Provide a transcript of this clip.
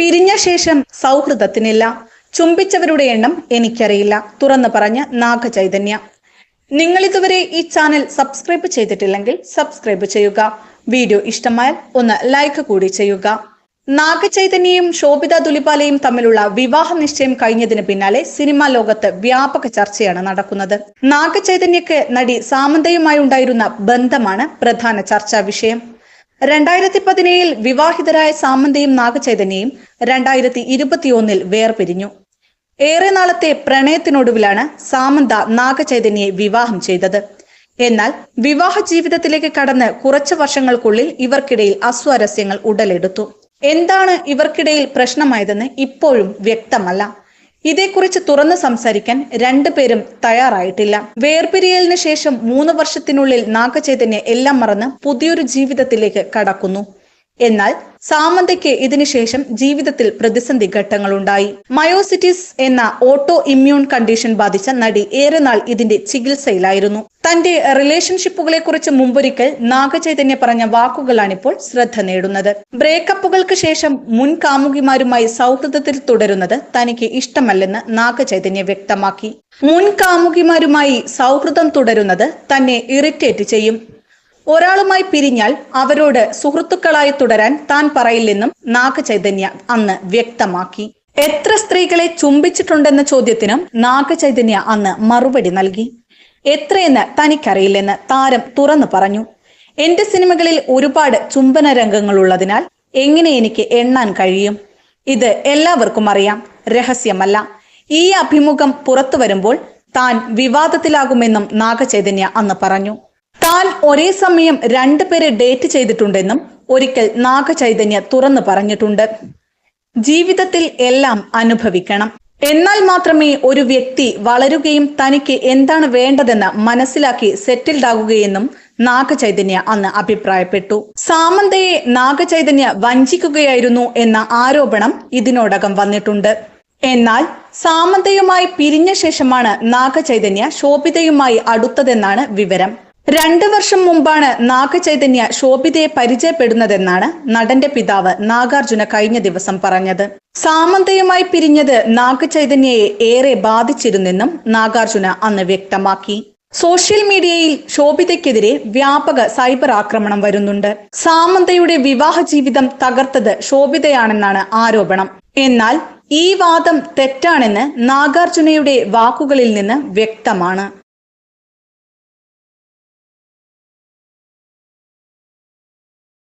പിരിഞ്ഞ ശേഷം സൗഹൃദത്തിനില്ല. ചുംബിച്ചവരുടെ എണ്ണം എനിക്കറിയില്ല. തുറന്നു പറഞ്ഞ നാഗചൈതന്യ. നിങ്ങൾ ഇതുവരെ ഈ ചാനൽ സബ്സ്ക്രൈബ് ചെയ്തിട്ടില്ലെങ്കിൽ സബ്സ്ക്രൈബ് ചെയ്യുക. വീഡിയോ ഇഷ്ടമായാൽ ഒന്ന് ലൈക്ക് കൂടി ചെയ്യുക. നാഗചൈതന്യയും ശോഭിത ദുലിപാലയും തമ്മിലുള്ള വിവാഹ നിശ്ചയം കഴിഞ്ഞതിന് പിന്നാലെ സിനിമാ ലോകത്ത് വ്യാപക ചർച്ചയാണ് നടക്കുന്നത്. നാഗചൈതന്യക്ക് നടി സാമന്തയുമായി ഉണ്ടായിരുന്ന ബന്ധമാണ് പ്രധാന ചർച്ചാ വിഷയം. രണ്ടായിരത്തി പതിനേഴിൽ വിവാഹിതരായ സാമന്തയും നാഗചൈതന്യയും രണ്ടായിരത്തി ഇരുപത്തിയൊന്നിൽ വേർപിരിഞ്ഞു. ഏറെ നാളത്തെ പ്രണയത്തിനൊടുവിലാണ് സാമന്ത നാഗചൈതന്യയെ വിവാഹം ചെയ്തത്. എന്നാൽ വിവാഹ ജീവിതത്തിലേക്ക് കടന്ന് കുറച്ചു വർഷങ്ങൾക്കുള്ളിൽ ഇവർക്കിടയിൽ അസ്വാരസ്യങ്ങൾ ഉടലെടുത്തു. എന്താണ് ഇവർക്കിടയിൽ പ്രശ്നമായതെന്ന് ഇപ്പോഴും വ്യക്തമല്ല. ഇതേക്കുറിച്ച് തുറന്നു സംസാരിക്കാൻ രണ്ടുപേരും തയ്യാറായിട്ടില്ല. വേർപിരിയലിന് ശേഷം മൂന്ന് വർഷത്തിനുള്ളിൽ നാഗചൈതന്യ എല്ലാം മറന്ന് പുതിയൊരു ജീവിതത്തിലേക്ക് കടക്കുന്നു. എന്നാൽ സാമന്തയ്ക്ക് ഇതിനുശേഷം ജീവിതത്തിൽ പ്രതിസന്ധി ഘട്ടങ്ങളുണ്ടായി. മയോസിറ്റിസ് എന്ന ഓട്ടോ ഇമ്മ്യൂൺ കണ്ടീഷൻ ബാധിച്ച നടി ഏറെ നാൾ ഇതിന്റെ ചികിത്സയിലായിരുന്നു. തന്റെ റിലേഷൻഷിപ്പുകളെ കുറിച്ച് മുമ്പൊരിക്കൽ നാഗചൈതന്യ പറഞ്ഞ വാക്കുകളാണിപ്പോൾ ശ്രദ്ധ നേടുന്നത്. ബ്രേക്കപ്പുകൾക്ക് ശേഷം മുൻ കാമുകിമാരുമായി സൗഹൃദത്തിൽ തുടരുന്നത് തനിക്ക് ഇഷ്ടമല്ലെന്ന് നാഗചൈതന്യ വ്യക്തമാക്കി. മുൻ കാമുകിമാരുമായി സൗഹൃദം തുടരുന്നത് തന്നെ ഇറിറ്റേറ്റ് ചെയ്യും. ഒരാളുമായി പിരിഞ്ഞാൽ അവരോട് സുഹൃത്തുക്കളായി തുടരാൻ താൻ പറയില്ലെന്നും നാഗചൈതന്യ അന്ന് വ്യക്തമാക്കി. എത്ര സ്ത്രീകളെ ചുംബിച്ചിട്ടുണ്ടെന്ന ചോദ്യത്തിനും നാഗചൈതന്യ അന്ന് മറുപടി നൽകി. എത്രയെന്ന് തനിക്കറിയില്ലെന്ന് താരം തുറന്നു പറഞ്ഞു. എന്റെ സിനിമകളിൽ ഒരുപാട് ചുംബന രംഗങ്ങളുള്ളതിനാൽ എങ്ങനെ എനിക്ക് എണ്ണാൻ കഴിയും? ഇത് എല്ലാവർക്കും അറിയാം. രഹസ്യമല്ല. ഈ അഭിമുഖം പുറത്തു വരുമ്പോൾ താൻ വിവാദത്തിലാകുമെന്നും നാഗചൈതന്യ അന്ന് പറഞ്ഞു. താൻ ഒരേ സമയം രണ്ടുപേരെ ഡേറ്റ് ചെയ്തിട്ടുണ്ടെന്നും ഒരിക്കൽ നാഗചൈതന്യ തുറന്നു പറഞ്ഞിട്ടുണ്ട്. ജീവിതത്തിൽ എല്ലാം അനുഭവിക്കണം. എന്നാൽ മാത്രമേ ഒരു വ്യക്തി വളരുകയും തനിക്ക് എന്താണ് വേണ്ടതെന്ന് മനസ്സിലാക്കി സെറ്റിൽഡ് ആകുകയെന്നും നാഗചൈതന്യ അന്ന് അഭിപ്രായപ്പെട്ടു. സാമന്തയെ നാഗചൈതന്യ വഞ്ചിക്കുകയായിരുന്നു എന്ന ആരോപണം ഇതിനോടകം വന്നിട്ടുണ്ട്. എന്നാൽ സാമന്തയുമായി പിരിഞ്ഞ ശേഷമാണ് നാഗചൈതന്യ ശോഭിതയുമായി അടുത്തതെന്നാണ് വിവരം. രണ്ടു വർഷം മുമ്പാണ് നാഗചൈതന്യ ശോഭിതയെ പരിചയപ്പെടുന്നതെന്നാണ് നടന്റെ പിതാവ് നാഗാർജുന കഴിഞ്ഞ ദിവസം പറഞ്ഞത്. സാമന്തയുമായി പിരിഞ്ഞത് നാഗചൈതന്യയെ ഏറെ ബാധിച്ചിരുന്നെന്നും നാഗാർജുന അന്ന് വ്യക്തമാക്കി. സോഷ്യൽ മീഡിയയിൽ ശോഭിതയ്ക്കെതിരെ വ്യാപക സൈബർ ആക്രമണം വരുന്നുണ്ട്. സാമന്തയുടെ വിവാഹ ജീവിതം തകർത്തത് ശോഭിതയാണെന്നാണ് ആരോപണം. എന്നാൽ ഈ വാദം തെറ്റാണെന്ന് നാഗാർജുനയുടെ വാക്കുകളിൽ നിന്ന് വ്യക്തമാണ്.